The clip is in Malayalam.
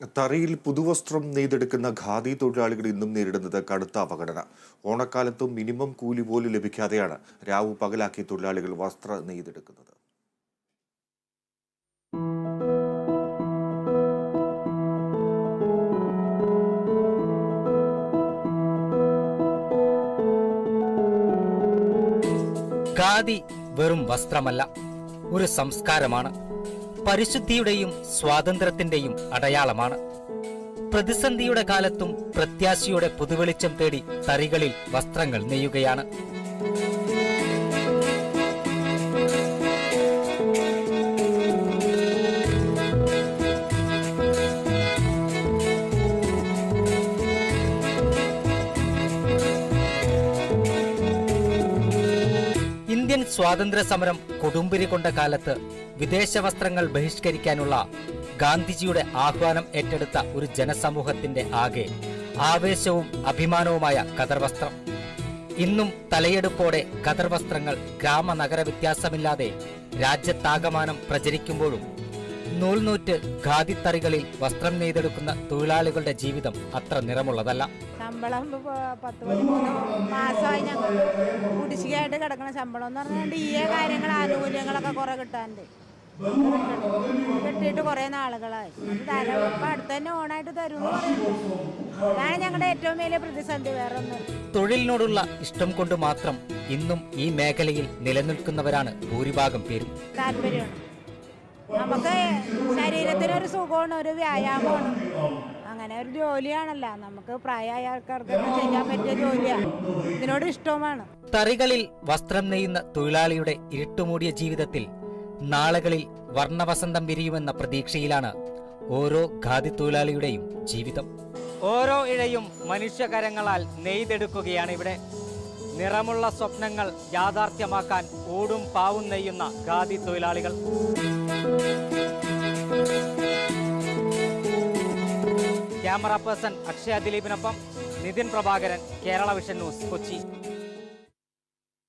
തറിയിൽ പുതുവസ്ത്രം നെയ്തെടുക്കുന്ന ഖാദി തൊഴിലാളികൾ ഇന്നും നേരിടുന്നത് കടുത്ത അപകടന. ഓണക്കാലത്തും മിനിമം കൂലി പോലും ലഭിക്കാതെയാണ് രാവു പകലാക്കി തൊഴിലാളികൾ വസ്ത്ര നെയ്തെടുക്കുന്നത്. ഖാദി വെറും വസ്ത്രമല്ല ഒരു സംസ്കാരമാണ്. പരിശുദ്ധിയുടെയും സ്വാതന്ത്ര്യത്തിന്റെയും അടയാളമാണ്. പ്രതിസന്ധിയുടെ കാലത്തും പ്രത്യാശയുടെ പുതുവെളിച്ചം തേടി തറികളിൽ വസ്ത്രങ്ങൾ നെയ്യുകയാണ്. ഇന്ത്യൻ സ്വാതന്ത്ര്യ സമരം കൊടുമ്പിരി കൊണ്ട കാലത്ത് വിദേശ വസ്ത്രങ്ങൾ ബഹിഷ്കരിക്കാനുള്ള ഗാന്ധിജിയുടെ ആഹ്വാനം ഏറ്റെടുത്ത ഒരു ജനസമൂഹത്തിന്റെ ആകെ ആവേശവും അഭിമാനവുമായ ഖദർ വസ്ത്രം. ഇന്നും തലയെടുപ്പോടെ ഖദർ വസ്ത്രങ്ങൾ ഗ്രാമ നഗര വ്യത്യാസമില്ലാതെ രാജ്യത്താകമാനം പ്രചരിക്കുമ്പോഴും നൂൽനൂറ്റ് ഖാദിത്തറികളിൽ വസ്ത്രം നെയ്തെടുക്കുന്ന തൊഴിലാളികളുടെ ജീവിതം അത്ര നിറമുള്ളതല്ല. ശമ്പളം പത്ത് പതിമൂന്ന് മാസമായി ഞങ്ങൾ കുടിശ്ശികയായിട്ട് കിടക്കണ ശമ്പളം എന്ന് പറഞ്ഞാൽ ഡി എ കാര്യങ്ങൾ ആനുകൂല്യങ്ങളൊക്കെ കുറെ കിട്ടാണ്ട് കിട്ടിയിട്ട് കുറെ നാളുകളായി. തരാം. ഇപ്പൊ അടുത്ത് തന്നെ ഓണായിട്ട് തരും എന്ന് പറയുന്നുണ്ട് അതാണ് ഞങ്ങളുടെ ഏറ്റവും വലിയ പ്രതിസന്ധി. വേറെ ഒന്നും തൊഴിലിനോടുള്ള ഇഷ്ടം കൊണ്ട് മാത്രം ഇന്നും ഈ മേഖലയിൽ നിലനിൽക്കുന്നവരാണ് ഭൂരിഭാഗം പേരും. താല്പര്യമാണ് നമുക്ക് ശരീരത്തിനൊരു സുഖമാണ് ഒരു വ്യായാമമാണ്. അങ്ങനെ ഒരു ജോലിയാണല്ലോ. നമുക്ക് പ്രായമായ ആൾക്കാർക്ക് ചെയ്യാൻ പറ്റിയ ജോലിയാണ്. ഇതിനോട് ഇഷ്ടവുമാണ്. തറികളിൽ വസ്ത്രം നെയ്യുന്ന തൊഴിലാളിയുടെ ഇരുട്ടുമൂടിയ ജീവിതത്തിൽ നാളുകളിൽ വർണവസന്തം വിരിയുമെന്ന പ്രതീക്ഷയിലാണ് ഓരോ ഖാദി തൊഴിലാളിയുടെയും ജീവിതം. ഓരോ ഇഴയും മനുഷ്യകരങ്ങളാൽ നെയ്തെടുക്കുകയാണ് ഇവിടെ നിറമുള്ള സ്വപ്നങ്ങൾ യാഥാർത്ഥ്യമാക്കാൻ ഓടും പാവും നെയ്യുന്ന ഖാദി തൊഴിലാളികൾ. ക്യാമറ പേഴ്സൺ അക്ഷയ ദിലീപിനൊപ്പം നിതിൻ പ്രഭാകരൻ കേരള വിഷൻ ന്യൂസ് കൊച്ചി.